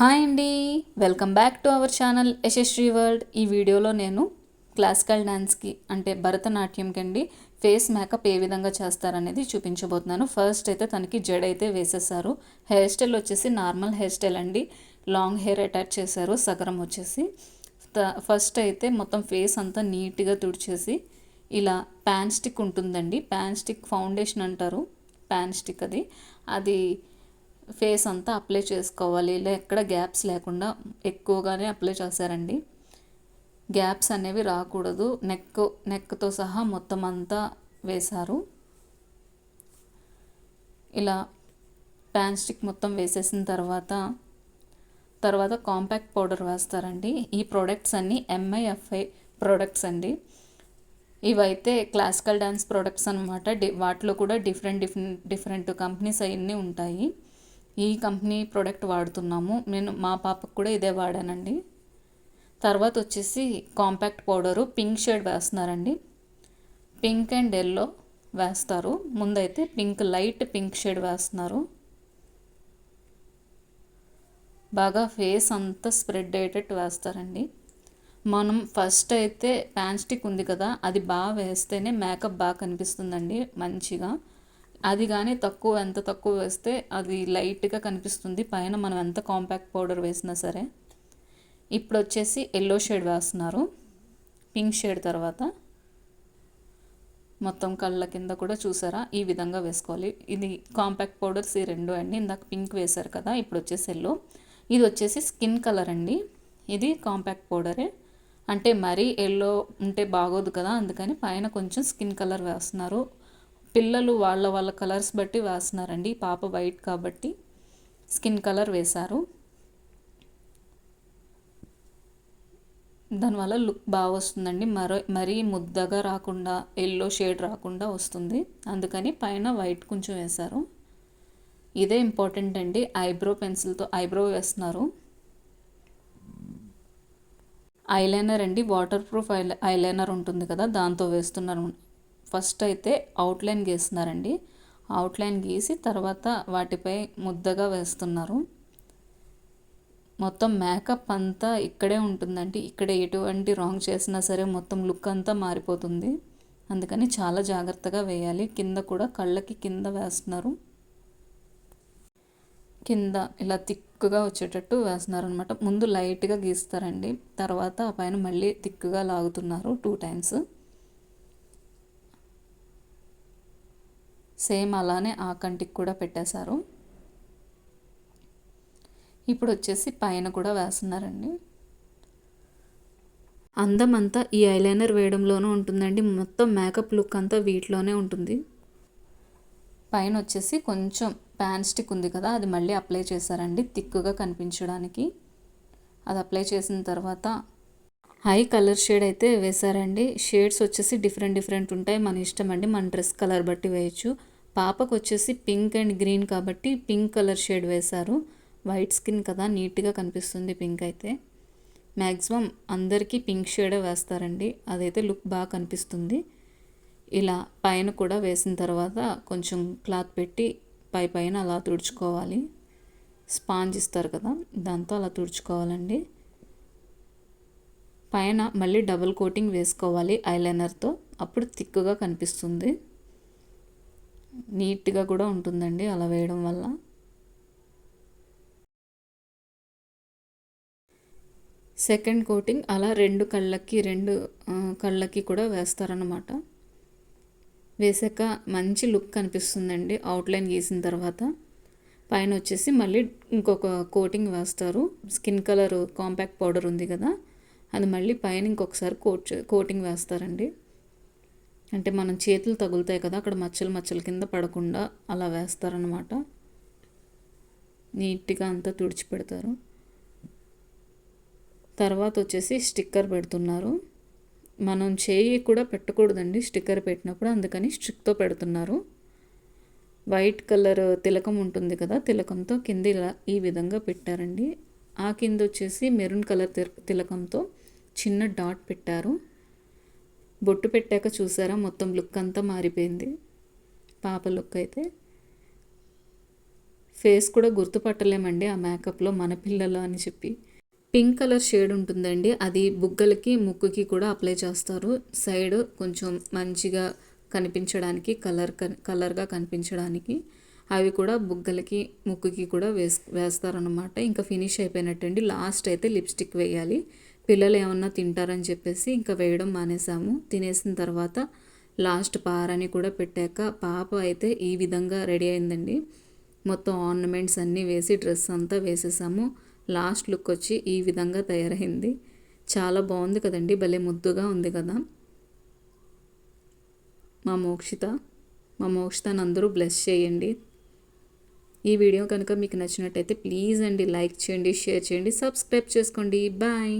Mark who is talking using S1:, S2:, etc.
S1: Hi అండి. Welcome back to our channel Yashaswi world. ఈ వీడియోలో నేను క్లాసికల్ డ్యాన్స్కి అంటే భరతనాట్యంకి అండి ఫేస్ మేకప్ ఏ విధంగా చేస్తారనేది చూపించబోతున్నాను. ఫస్ట్ అయితే తనకి జడ్ అయితే వేసేసారు. హెయిర్ స్టైల్ వచ్చేసి నార్మల్ హెయిర్ స్టైల్ అండి. లాంగ్ హెయిర్ అటాచ్ చేశారు సగరం వచ్చేసి. త- ఫస్ట్ అయితే మొత్తం ఫేస్ అంతా నీట్గా తుడిచేసి ఇలా ప్యాన్ స్టిక్ ఉంటుందండి. ప్యాన్ స్టిక్ ఫౌండేషన్ అంటారు. ప్యాన్ స్టిక్ అది. అది ఫేస్ అంతా అప్లై చేసుకోవాలి. ఇలా ఎక్కడ గ్యాప్స్ లేకుండా ఎక్కువగానే అప్లై చేశారండి. గ్యాప్స్ అనేవి రాకూడదు. నెక్ నెక్తో సహా మొత్తం అంతా వేశారు. ఇలా ప్యాన్ స్టిక్ మొత్తం వేసేసిన తర్వాత తర్వాత కాంపాక్ట్ పౌడర్ వేస్తారండి. ఈ ప్రోడక్ట్స్ అన్నీ ఎంఐఎఫ్ఐ ప్రోడక్ట్స్ అండి. ఇవైతే క్లాసికల్ డ్యాన్స్ ప్రోడక్ట్స్ అనమాట డి వాటిలో కూడా డిఫరెంట్ డిఫరెంట్ డిఫరెంట్ కంపెనీస్ అవన్నీ ఉంటాయి. ఈ కంపెనీ ప్రోడక్ట్ వాడుతున్నాము. నేను మా పాపకు కూడా ఇదే వాడానండి. తర్వాత వచ్చేసి కాంపాక్ట్ పౌడరు పింక్ షేడ్ వేస్తున్నారండి. పింక్ అండ్ ఎల్లో వేస్తారు. ముందైతే పింక్ లైట్ పింక్ షేడ్ వేస్తున్నారు. బాగా ఫేస్ అంతా స్ప్రెడ్ అయ్యేటట్టు వేస్తారండి. మనం ఫస్ట్ అయితే ప్యాన్ స్టిక్ ఉంది కదా అది బాగా వేస్తేనే మేకప్ బాగా కనిపిస్తుందండి మంచిగా. అది కానీ తక్కువ ఎంత తక్కువ వేస్తే అది లైట్గా కనిపిస్తుంది. పైన మనం ఎంత కాంపాక్ట్ పౌడర్ వేసినా సరే. ఇప్పుడు వచ్చేసి ఎల్లో షేడ్ వేస్తున్నారు. పింక్ షేడ్ తర్వాత మొత్తం కళ్ళ కింద కూడా చూసారా? ఈ విధంగా వేసుకోవాలి. ఇది కాంపాక్ట్ పౌడర్స్ ఈ రెండు అండి. ఇందాక పింక్ వేశారు కదా ఇప్పుడు వచ్చేసి ఎల్లో. ఇది వచ్చేసి స్కిన్ కలర్ అండి. ఇది కాంపాక్ట్ పౌడరే. అంటే మరీ ఎల్లో ఉంటే బాగోదు కదా అందుకని పైన కొంచెం స్కిన్ కలర్ వేస్తున్నారు. పిల్లలు వాళ్ళ వాళ్ళ కలర్స్ బట్టి వేస్తున్నారండి. పాప వైట్ కాబట్టి స్కిన్ కలర్ వేశారు. దానివల్ల లుక్ బాగా వస్తుందండి. మరో మరీ ముద్దగా రాకుండా ఎల్లో షేడ్ రాకుండా వస్తుంది. అందుకని పైన వైట్ కొంచెం వేశారు. ఇదే ఇంపార్టెంట్ అండి. ఐబ్రో పెన్సిల్తో ఐబ్రో వేస్తున్నారు. ఐలైనర్ అండి. వాటర్ ప్రూఫ్ ఐ ఐలైనర్ ఉంటుంది కదా దాంతో వేస్తున్నారు. ఫస్ట్ అయితే అవుట్లైన్ గీస్తున్నారండి. అవుట్లైన్ గీసి తర్వాత వాటిపై ముద్దగా వేస్తున్నారు. మొత్తం మేకప్ అంతా ఇక్కడే ఉంటుందండి. ఇక్కడ ఎటువంటి రాంగ్ చేసినా సరే మొత్తం లుక్ అంతా మారిపోతుంది. అందుకని చాలా జాగ్రత్తగా వేయాలి. కింద కూడా కళ్ళకి కింద వేస్తున్నారు. కింద ఇలా థిక్గా వచ్చేటట్టు వేస్తున్నారు అనమాట ముందు లైట్గా గీస్తారండి. తర్వాత ఆ పైన మళ్ళీ థిక్గా లాగుతున్నారు టూ టైమ్స్ సేమ్ అలానే ఆ కంటికి కూడా పెట్టేశారు. ఇప్పుడు వచ్చేసి పైన కూడా వేస్తున్నారండి. అందం అంతా ఈ ఐలైనర్ వేయడంలోనూ ఉంటుందండి. మొత్తం మేకప్ లుక్ అంతా వీటిలోనే ఉంటుంది. పైన వచ్చేసి కొంచెం ప్యాన్ స్టిక్ ఉంది కదా అది మళ్ళీ అప్లై చేశారండి థిక్గా కనిపించడానికి. అది అప్లై చేసిన తర్వాత హై కలర్ షేడ్ అయితే వేశారండి. షేడ్స్ వచ్చేసి డిఫరెంట్ డిఫరెంట్ ఉంటాయి. మన ఇష్టం అండి మన డ్రెస్ కలర్ బట్టి వేయచ్చు. పాపకు వచ్చేసి పింక్ అండ్ గ్రీన్ కాబట్టి పింక్ కలర్ షేడ్ వేశారు. వైట్ స్కిన్ కదా నీట్గా కనిపిస్తుంది పింక్ అయితే. మ్యాక్సిమం అందరికీ పింక్ షేడే వేస్తారండి. అదైతే లుక్ బాగా కనిపిస్తుంది. ఇలా పైన కూడా వేసిన తర్వాత కొంచెం క్లాత్ పెట్టి పై పైన అలా తుడుచుకోవాలి. స్పాంజ్ ఇస్తారు కదా దాంతో అలా తుడుచుకోవాలండి. పైన మళ్ళీ డబుల్ కోటింగ్ వేసుకోవాలి ఐలైనర్తో. అప్పుడు థిక్గా కనిపిస్తుంది. నీట్గా కూడా ఉంటుందండి అలా వేయడం వల్ల. సెకండ్ కోటింగ్ అలా రెండు కళ్ళకి రెండు కళ్ళకి కూడా వేస్తారనమాట వేసాక మంచి లుక్ కనిపిస్తుందండి అవుట్లైన్ గీసిన తర్వాత. పైన వచ్చేసి మళ్ళీ ఇంకొక కోటింగ్ వేస్తారు. స్కిన్ కలర్ కాంపాక్ట్ పౌడర్ ఉంది కదా అది మళ్ళీ పైన ఇంకొకసారి కోట్ కోటింగ్ వేస్తారండి. అంటే మనం చేతులు తగులుతాయి కదా అక్కడ మచ్చలు మచ్చల కింద పడకుండా అలా వేస్తారనమాట నీట్గా అంతా తుడిచి పెడతారు. తర్వాత వచ్చేసి స్టిక్కర్ పెడుతున్నారు. మనం చేయి కూడా పెట్టకూడదండి స్టిక్కర్ పెట్టినప్పుడు అందుకని స్టిక్తో పెడుతున్నారు. వైట్ కలర్ తిలకం ఉంటుంది కదా తిలకంతో కింద ఇలా ఈ విధంగా పెట్టారండి. ఆ కింద వచ్చేసి మెరూన్ కలర్ తిలకంతో చిన్న డాట్ పెట్టారు. బొట్టు పెట్టాక చూసారా? మొత్తం లుక్ అంతా మారిపోయింది. పాప లుక్ అయితే. ఫేస్ కూడా గుర్తుపట్టలేమండి ఆ మేకప్లో మన పిల్లలు అని చెప్పి. పింక్ కలర్ షేడ్ ఉంటుందండి. అది బుగ్గలకి ముక్కుకి కూడా అప్లై చేస్తారు. సైడ్ కొంచెం మంచిగా కనిపించడానికి కలర్ కలర్గా కనిపించడానికి అవి కూడా బుగ్గలకి ముక్కుకి కూడా వేస్ వేస్తారనమాట ఇంకా ఫినిష్ అయిపోయినట్టండి. లాస్ట్ అయితే లిప్స్టిక్ వేయాలి. పిల్లలు ఏమన్నా తింటారని చెప్పేసి ఇంకా వేయడం మానేసాము. తినేసిన తర్వాత లాస్ట్ పారని కూడా పెట్టాక పాప అయితే ఈ విధంగా రెడీ అయిందండి. మొత్తం ఆర్నమెంట్స్ అన్నీ వేసి డ్రెస్ అంతా వేసేసాము. లాస్ట్ లుక్ వచ్చి ఈ విధంగా తయారైంది. చాలా బాగుంది కదండి భలే ముద్దుగా ఉంది కదా. మా మోక్షిత మా మోక్షితను అందరూ బ్లెస్ చేయండి. ఈ వీడియో కనుక మీకు నచ్చినట్టయితే ప్లీజ్ అండి లైక్ చేయండి షేర్ చేయండి సబ్స్క్రైబ్ చేసుకోండి. బాయ్.